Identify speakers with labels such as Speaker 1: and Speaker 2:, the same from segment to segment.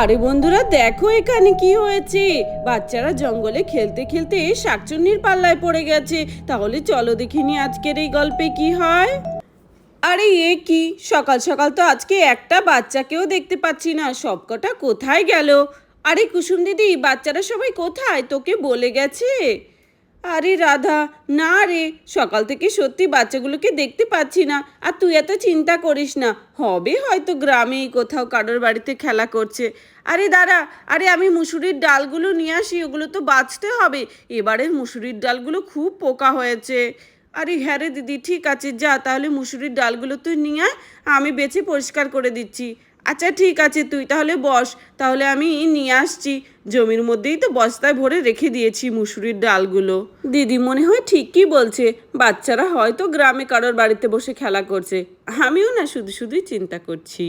Speaker 1: আরে বন্ধুরা, দেখো এখানে কি হয়েছে? বাচ্চারা জঙ্গলে খেলতে খেলতে শাকচুন্নির পাল্লায় পড়ে গেছে। তাহলে চলো দেখিনি আজকের এই গল্পে কি হয়। আরে এ কি? সকাল সকাল তো আজকে একটা বাচ্চাকেও দেখতে পাচ্ছি না। সবকটা কোথায় গেল? আরে কুসুম দিদি, বাচ্চারা সবাই কোথায়? তোকে বলে গেছে। আরে রাধা, না রে, সকাল থেকে সত্যি বাচ্চাগুলোকে দেখতে পাচ্ছি না, আর তুই এত চিন্তা করিস না। হবে হয়তো গ্রামেই কোথাও কারোর বাড়িতে খেলা করছে। আরে দাঁড়া, আরে আমি মুসুরির ডালগুলো নিয়ে আসি, ওগুলো তো বাঁচতে হবে। এবারের মুসুরির ডালগুলো খুব পোকা হয়েছে। আরে হ্যাঁ রে দিদি, ঠিক আছে, যা, তাহলে মুসুরির ডালগুলো তুই নিয়ে আয়, আমি বেছে পরিষ্কার করে দিচ্ছি। আচ্ছা ঠিক আছে, তুই তাহলে বস। তাহলে আমি নিয়ে আসছি। জমির মধ্যেই তো বস্তায় ভরে রেখে দিয়েছি মুসুরির ডালগুলো। দিদি মনে হয় ঠিকই বলছে। বাচ্চারা হয়তো গ্রামে কারোর বাড়িতে বসে খেলা করছে। আমিও না শুধু শুধুই চিন্তা করছি।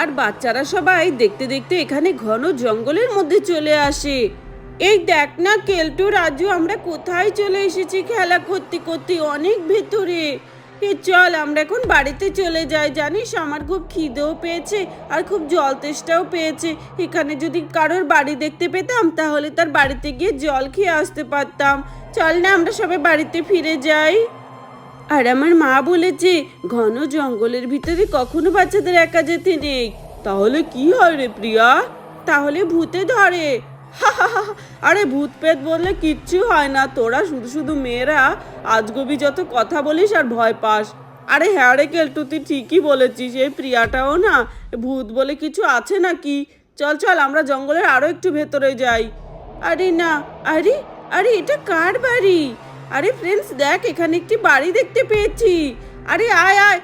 Speaker 1: আর বাচ্চারা সবাই দেখতে দেখতে এখানে ঘন জঙ্গলের মধ্যে চলে আসে। এই দেখ না, কেলটু, রাজু, আমরা কোথায় চলে এসেছি খেলা করতে করতে? অনেক ভেতরে। চল, আমরা এখন বাড়িতে চলে যাই। জানিস, আমার খুব খিদেও পেয়েছে আর খুব জল তেষ্টাও পেয়েছে। এখানে যদি কারোর বাড়ি দেখতে পেতাম, তাহলে তার বাড়িতে গিয়ে জল খেয়ে আসতে পারতাম। চল না, আমরা সবাই বাড়িতে ফিরে যাই। আর আমার মা বলেছে, ঘন জঙ্গলের ভিতরে কখনো বাচ্চাদের একা যেতে নেই। তাহলে কি হয় রে প্রিয়া? তাহলে ভূতে ধরে। আরে ভূত পেত বললে কিচ্ছু হয় না। তোরা শুধু শুধু মেয়েরা আজগবি যত কথা বলিস আর ভয় পাস। আরে হ্যাঁ রে কেলটু, তুই ঠিকই বলেছিস, এই প্রিয়াটাও না ভূত বলে কিছু আছে নাকি? চল চল, আমরা জঙ্গলের আরও একটু ভেতরে যাই। আরে না, আরে আরে এটা কার বাড়ি? আরে ফ্রেন্ডস দেখ, এখানে একটি বাড়ি দেখতে পেয়েছি। আরে আয় আয়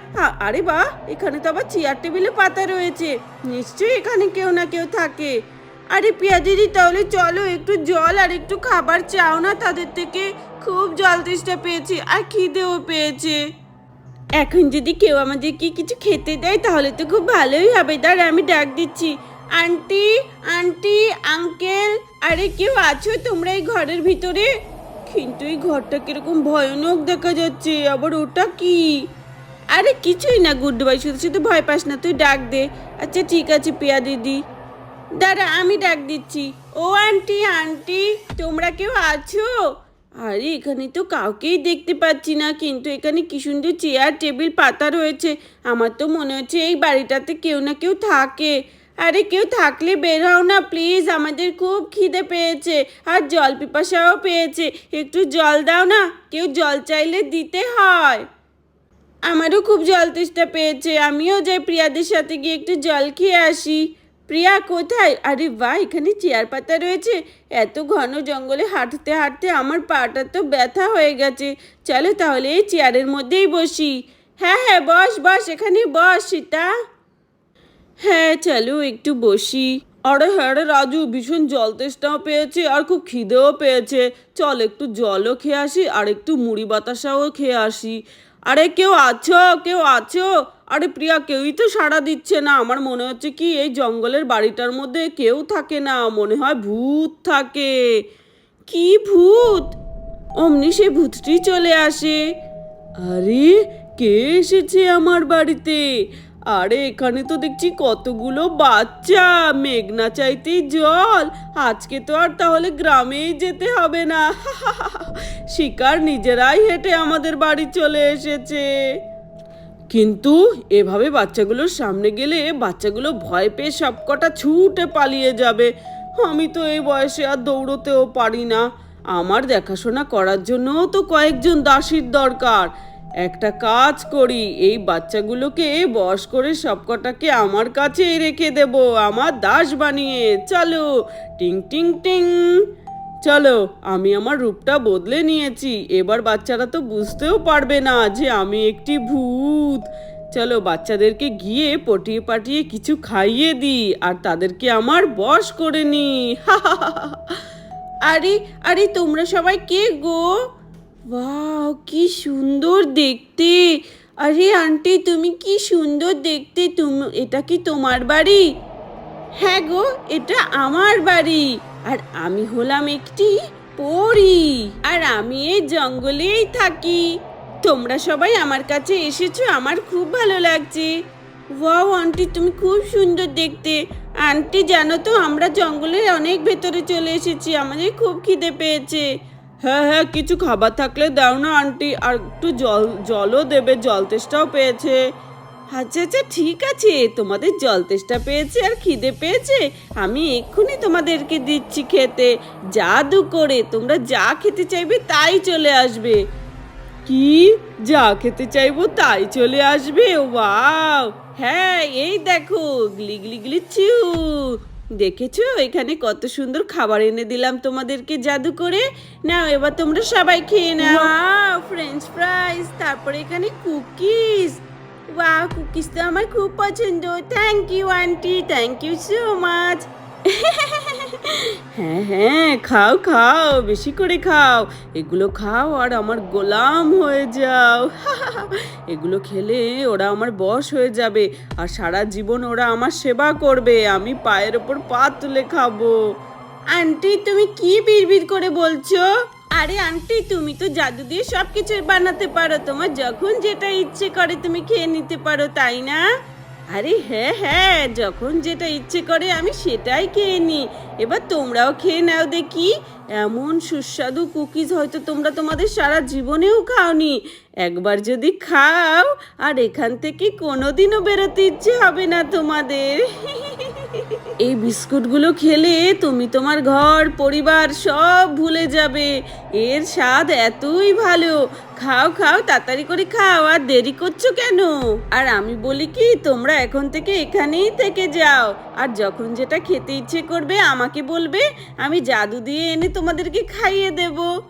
Speaker 1: আরে বাহ, এখানে তো আবার চেয়ার টেবিলে পাতা রয়েছে। নিশ্চয়ই এখানে কেউ না কেউ থাকে। আরে পিয়া দিদি তাহলে চলো একটু জল আর একটু খাবার চাও না? তাদের থেকে খুব জল তেষ্টা পেয়েছে আর খিদেও পেয়েছে। এখন যদি কেউ আমাদেরকে কিছু খেতে দেয়, তাহলে তো খুব ভালোই হবে। দাঁড়া, আমি ডাক দিচ্ছি। আন্টি আন্টি, আঙ্কেল, আরে কেউ আছো তোমরা এই ঘরের ভিতরে? কিন্তু এই ঘরটা কীরকম ভয়ানক দেখা যাচ্ছে, আবার ওটা কি? আরে কিছুই না গুড বাই শুধু শুধু ভয় পাস না, তুই ডাক দে। আচ্ছা ঠিক আছে পিয়া দিদি দাঁড়া আমি ডাক দিচ্ছি। ও আন্টি আন্টি, তোমরা কেউ আছো? আরে, এখানে তো কাউকেই দেখতে পাচ্ছি না, কিন্তু এখানে কি সুন্দর চেয়ার টেবিল পাতা রয়েছে। আমার তো মনে হচ্ছে এই বাড়িটাতে কেউ না কেউ থাকে। আরে, কেউ থাকলে বের হও না প্লিজ আমাদের খুব খিদে পেয়েছে আর জল পিপাসাও পেয়েছে। একটু জল দাও না, কেউ জল চাইলে দিতে হয়। আমারও খুব জল তেষ্টা পেয়েছে, আমিও যাই প্রিয়াদের সাথে গিয়ে একটু জল খেয়ে আসি। প্রিয়া, কোথায়? আরে বাহ এখানে চেয়ার পাতা রয়েছে। এত ঘন জঙ্গলে হাঁটতে হাঁটতে আমার পাটা তো ব্যথা হয়ে গেছে। চলো তাহলে এই চেয়ারের মধ্যেই বসি। হ্যাঁ হ্যাঁ বস বস, এখানে বস, সীতা। হ্যাঁ চলো একটু বসি। আরে হ্যাঁ রাজু, ভীষণ জল তেষ্টাও পেয়েছে আর খুব খিদেও পেয়েছে। চল একটু জলও খেয়ে আসি আর একটু মুড়ি বাতাসাও খেয়ে আসি। আরে কেউ আছো? কেউ আছো? আরে প্রিয়া, কেউই তো সাড়া দিচ্ছে না। আমার মনে হচ্ছে কি এই জঙ্গলের বাড়িটার মধ্যে কেউ থাকে না। মনে হয় ভূত থাকে। কি ভূত? অমনি সে ভূতটি চলে আসে। আরে, কে এসেছে আমার বাড়িতে? আরে, এখানে তো দেখছি কতগুলো বাচ্চা। মেঘনা চাইতেই জল। আজকে তো আর তাহলে গ্রামেই যেতে হবে না। শিকার নিজেরাই হেঁটে আমাদের বাড়ি চলে এসেছে। কিন্তু এভাবে বাচ্চাগুলোর সামনে গেলে বাচ্চাগুলো ভয় পেয়ে সবকটা ছুটে পালিয়ে যাবে। আমি তো এই বয়সে আর দৌড়তেও পারি না। আমার দেখাশোনা করার জন্যও তো কয়েকজন দাসীর দরকার। একটা কাজ করি, এই বাচ্চাগুলোকে বস করে সবকটাকে আমার কাছেই রেখে দেব। আমার দাস বানিয়ে, চলো, টিং টিং টিং। চলো, আমি আমার রূপটা বদলে নিয়েছি। এবার বাচ্চারা তো বুঝতেও পারবে না যে আমি একটি ভূত। চলো, বাচ্চাদেরকে গিয়ে পটিয়ে পাটিয়ে কিছু খাইয়ে দিই, আর তাদেরকে আমার বশ করে নি আরে আরে, তোমরা সবাই কে গো? ওয়াও, কি সুন্দর দেখতে। আরে, আন্টি, তুমি কি সুন্দর দেখতে। তুমি, এটা কি তোমার বাড়ি? হ্যাঁ গো, এটা আমার বাড়ি। আর আমি হলাম একটি পরি, আর আমি এই জঙ্গলেই থাকি। তোমরা সবাই আমার কাছে এসেছ, আমার খুব ভালো লাগছে। ওয়াও, আন্টি, তুমি খুব সুন্দর দেখতে। আন্টি, জানো তো, আমরা জঙ্গলের অনেক ভেতরে চলে এসেছি, আমাদের খুব খিদে পেয়েছে। হ্যাঁ হ্যাঁ কিছু খাবার থাকলে দাও না, আন্টি, আর একটু জল, জলও দেবে, জল তেষ্টাও পেয়েছে। আচ্ছা আচ্ছা ঠিক আছে। তোমাদের জল তেষ্টা পেয়েছে আর খিদে পেয়েছে। আমি এক্ষুনি তোমাদেরকে দিচ্ছি খেতে। জাদু করে তোমরা যা খেতে চাইবে তাই চলে আসবে। কি? যা খেতে চাইব তাই চলে আসবে? ওয়াও! হ্যাঁ এই দেখো গলি গলি গলি চিউ। দেখেছ? এখানে কত সুন্দর খাবার এনে দিলাম তোমাদেরকে জাদু করে। নাও এবার তোমরা সবাই খেয়ে নাও। ফ্রেঞ্চ ফ্রাইজ তারপরে এখানে কুকিজ। ওয়াও কুকিজ তো আমার খুব পছন্দ। Thank you aunty thank you so much হ্যাঁ হ্যাঁ খাও খাও, বেশি করে খাও। এগুলো খাও আর আমার গোলাম হয়ে যাও। এগুলো খেলে ওরা আমার বস হয়ে যাবে আর সারা জীবন ওরা আমার সেবা করবে। আমি পায়ের ওপর পা তুলে খাব। আন্টি, তুমি কি বিড়বিড় করে বলছো? আরে আন্টি, তুমি তো জাদু দিয়ে সব কিছু বানাতে পারো। তোমার যখন যেটা ইচ্ছে করে তুমি খেয়ে নিতে পারো, তাই না? আরে হ্যাঁ হ্যাঁ যখন যেটা ইচ্ছে করে আমি সেটাই খেয়ে নিই এবার তোমরাও খেয়ে নাও দেখি। এমন সুস্বাদু কুকিজ হয়তো তোমরা তোমাদের সারা জীবনেও খাওনি। একবার যদি খাও, আর এখান থেকে কোনোদিনও বেরোতে ইচ্ছে হবে না তোমাদের। এই বিস্কুটগুলো খেলে তুমি তোমার ঘর, পরিবার সব ভুলে যাবে। এর স্বাদ এতই ভালো। খাও খাও, তাড়াতাড়ি করে খাও, আর দেরি করছ কেন? আর আমি বলি কি, তোমরা এখন থেকে এখানেই থেকে যাও। আর যখন যেটা খেতে ইচ্ছে করবে আমাকে বলবে, আমি জাদু দিয়ে এনে তোমাদেরকে খাইয়ে দেব।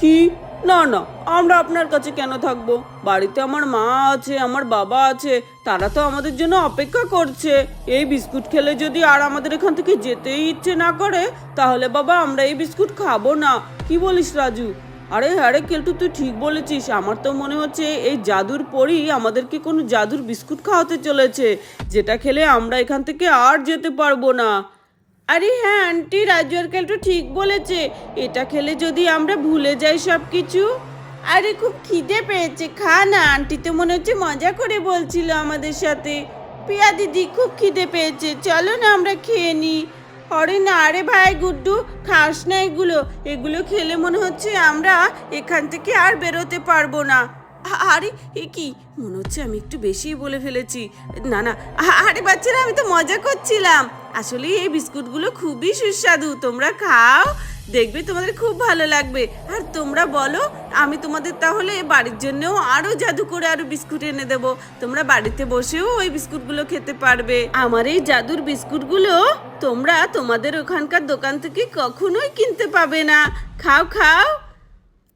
Speaker 1: কি? না না, আমরা আপনার কাছে কেন থাকব? বাড়িতে আমার মা আছে, আমার বাবা আছে, তারা তো আমাদের জন্য অপেক্ষা করছে। এই বিস্কুট খেলে যদি আর আমাদের এখান থেকে যেতেই ইচ্ছে না করে, তাহলে বাবা আমরা এই বিস্কুট খাব না। কি বলিস রাজু? আরে আরে, কেলটু, তুই ঠিক বলেছিস। আমার তো মনে হচ্ছে এই জাদুর পরই আমাদেরকে কোনো জাদুর বিস্কুট খাওয়াতে চলেছে, যেটা খেলে আমরা এখান থেকে আর যেতে পারব না। আরে হ্যাঁ আন্টি, রাজু কেলটু ঠিক বলেছে। এটা খেলে যদি আমরা ভুলে যাই সব কিছু আরে খুব খিদে পেয়েছে, খা না। আন্টি তো মনে হচ্ছে মজা করে বলছিল আমাদের সাথে। পিয়া দিদি খুব খিদে পেয়েছে, চলো না আমরা খেয়ে নিই আরে না, আরে ভাই, গুড্ডু, খাস না এগুলো। এগুলো খেলে মনে হচ্ছে আমরা এখান থেকে আর বেরোতে পারব না। আরে, এ কি? মনে হচ্ছে আমি একটু বেশিই বলে ফেলেছি। না না আরে বাচ্চারা, আমি তো মজা করছিলাম। আসলে এই বিস্কুটগুলো খুবই সুস্বাদু। তোমরা খাও, দেখবে তোমাদের খুব ভালো লাগবে। আর তোমরা বলো, আমি তোমাদের তাহলে বাড়ির জন্যও আরও জাদু করে আরও বিস্কুট এনে দেবো। তোমরা বাড়িতে বসেও ওই বিস্কুটগুলো খেতে পারবে। আমার এই জাদুর বিস্কুটগুলো তোমরা তোমাদের ওখানকার দোকান থেকে কখনোই কিনতে পাবে না। খাও খাও।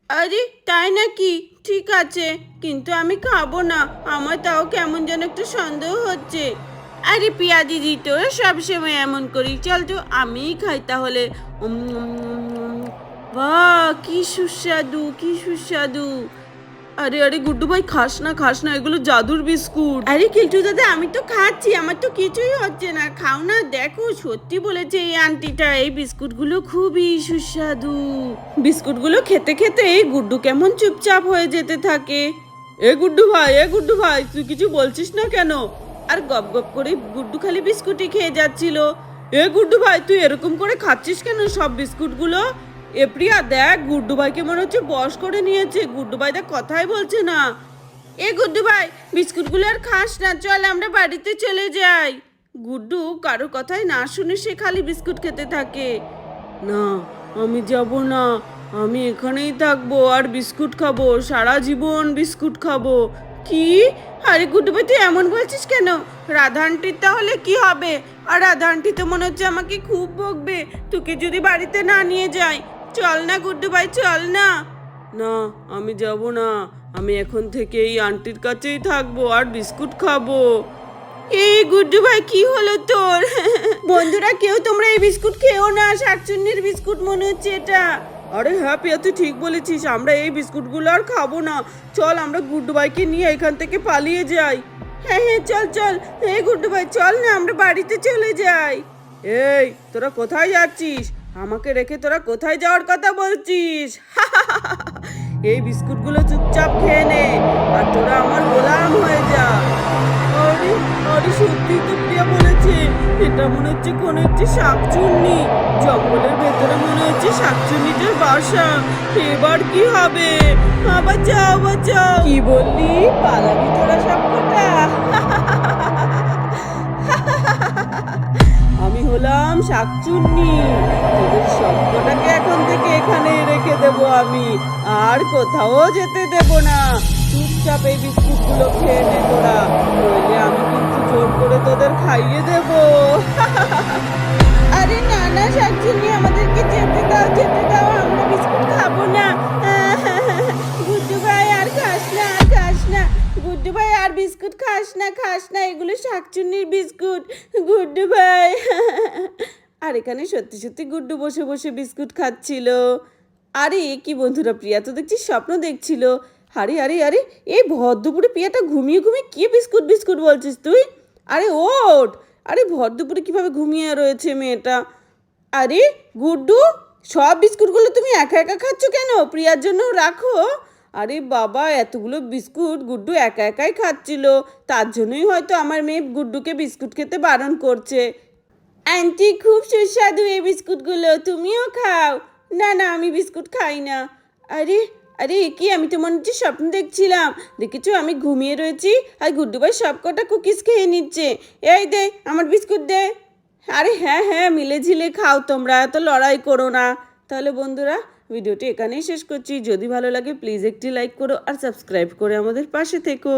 Speaker 1: আরে, তাই নাকি? ঠিক আছে, কিন্তু আমি খাব না। আমার তাও কেমন যেন একটু সন্দেহ হচ্ছে। আরে পিয়া দিদি তো সবসময় এমন করি চল তো, আমিই খাই তাহলে। বাহ, কি সুস্বাদু কি সুস্বাদু। আরে আরে গুড্ডু ভাই খাস না খাস না, এগুলো জাদুর বিস্কুট। আরে, কিল্টু দাদা, আমি তো খাচ্ছি, আমার তো কিছুই হচ্ছে না, খাও না, দেখো, সত্যি বলেছে এই আন্টিটা, এই বিস্কুটগুলো খুবই সুস্বাদু। বিস্কুটগুলো খেতে খেতে এই গুড্ডু কেমন চুপচাপ হয়ে যেতে থাকে। এ গুড্ডু ভাই এ গুড্ডু ভাই তুই কিছু বলছিস না কেন? আর গপ গপ করে গুড্ডু খালি বিস্কুটই খেয়ে যাচ্ছিল। এ গুড্ডু ভাই তুই এরকম করে খাচ্ছিস কেন সব বিস্কুটগুলো? এ প্রিয়া দেখ গুড্ডু ভাইকে মনে হচ্ছে বস করে নিয়েছে। গুড্ডু ভাই দেখ, কথাই বলছে না। এ গুড্ডু ভাই বিস্কুটগুলো আর খাস না, চল আমরা বাড়িতে চলে যাই। গুড্ডু কারোর কথাই না শুনে সে খালি বিস্কুট খেতে থাকে। না, আমি যাব না, আমি এখানেই থাকব আর বিস্কুট খাব, সারা জীবন বিস্কুট খাব। কি? আরে গুড্ডু ভাই তুই এমন বলছিস কেন? রাধা আন্টির তাহলে কি হবে? আর রাধা আন্টি তো মনে হচ্ছে আমাকে খুব বকবে। তোকে যদি বাড়িতে না নিয়ে যাই চল না গুড্ডু ভাই চল না। না আমি যাব না। আমি এখন থেকে এই আন্টির কাছেই থাকব আর বিস্কুট খাব। এই গুড্ডু ভাই কি হলো তোর? বন্ধুরা কেউ তোমরা এই বিস্কুট খেও না শাকচুন্নির বিস্কুট মনে হচ্ছে এটা। আরে হ্যাঁ পিয়া তুই ঠিক বলেছিস আমরা এই বিস্কুটগুলো আর খাব না। চল আমরা গুড্ডু ভাইকে নিয়ে এখান থেকে পালিয়ে যাই। হ্যাঁ হ্যাঁ চল চল। এই গুড্ডু ভাই চল না আমরা বাড়িতে চলে যাই। এই তোরা কোথায় যাচ্ছিস? আমাকে রেখে তোরা কোথায় যাওয়ার কথা বলছিস? এই বিস্কুটগুলো চুপচাপ খেয়ে নে, আর তোরা আমার গোলাম হয়ে যা। আরে আরে সত্যি তো প্রিয়া বলেছে, এটা মনে হচ্ছে কোনো একটি শাকচুন্নি। জঙ্গলের ভেতরে মনে হচ্ছে শাকচুন্নিটার বাসা। এবার কি হবে? আবার যাও বাঁচাও। কি বললি? পালাবি তোরা সবকটা? শাকচুন্নি। তোদের সবকটাকে এখন থেকে এখানে রেখে দেব আমি। আর কোথাও যেতে দেব না। চুপচাপ এই বিস্কুটগুলো খেয়ে নে তোরা। নইলে আমি কিন্তু জোর করে তোদের খাইয়ে দেব। আরে না না, শাকচুন্নি, আমাদেরকে যেতে দাও যেতে দাও। আমরা বিস্কুট খাব না। গুড্ডু ভাই, আর খাস না, আর খাস না। গুড্ডু ভাই, আর বিস্কুট খাস না খাস না। এগুলো শাকচুন্নির বিস্কুট। গুড্ডু ভাই। আর এখানে সত্যি সত্যি গুড্ডু বসে বসে বিস্কুট খাচ্ছিল। আরে, কি বন্ধুরা, প্রিয়া তো দেখছি স্বপ্ন দেখছিল। আরে আরে আরে, এই ভর দুপুরে প্রিয়াটা ঘুমিয়ে ঘুমিয়ে কি বিস্কুট বিস্কুট বলছিস তুই? আরে ওট আরে ভর দুপুরে কীভাবে ঘুমিয়ে রয়েছে মেয়েটা? আরে, গুড্ডু, সব বিস্কুটগুলো তুমি একা একা খাচ্ছ কেন? প্রিয়ার জন্য রাখো। আরে বাবা, এতগুলো বিস্কুট গুড্ডু একা একাই খাচ্ছিল। তার জন্যই হয়তো আমার মেয়ে গুড্ডুকে বিস্কুট খেতে বারণ করছে। আন্টি, খুব সুস্বাদু এই বিস্কুটগুলো। তুমিও খাও। না না, আমি বিস্কুট খাই না। আরে আরে কি? আমি তো মনে হচ্ছে স্বপ্ন দেখছিলাম। দেখেছ, আমি ঘুমিয়ে রয়েছি আর গুড্ডু ভাই সব কটা কুকিজ খেয়ে নিচ্ছে। এই দে, আমার বিস্কুট দে। আরে হ্যাঁ হ্যাঁ মিলে ঝিলে খাও তোমরা, এত লড়াই করো না। তাহলে বন্ধুরা, ভিডিওটি এখানেই শেষ করছি। যদি ভালো লাগে, প্লিজ একটি লাইক করো আর সাবস্ক্রাইব করে আমাদের পাশে থেকো।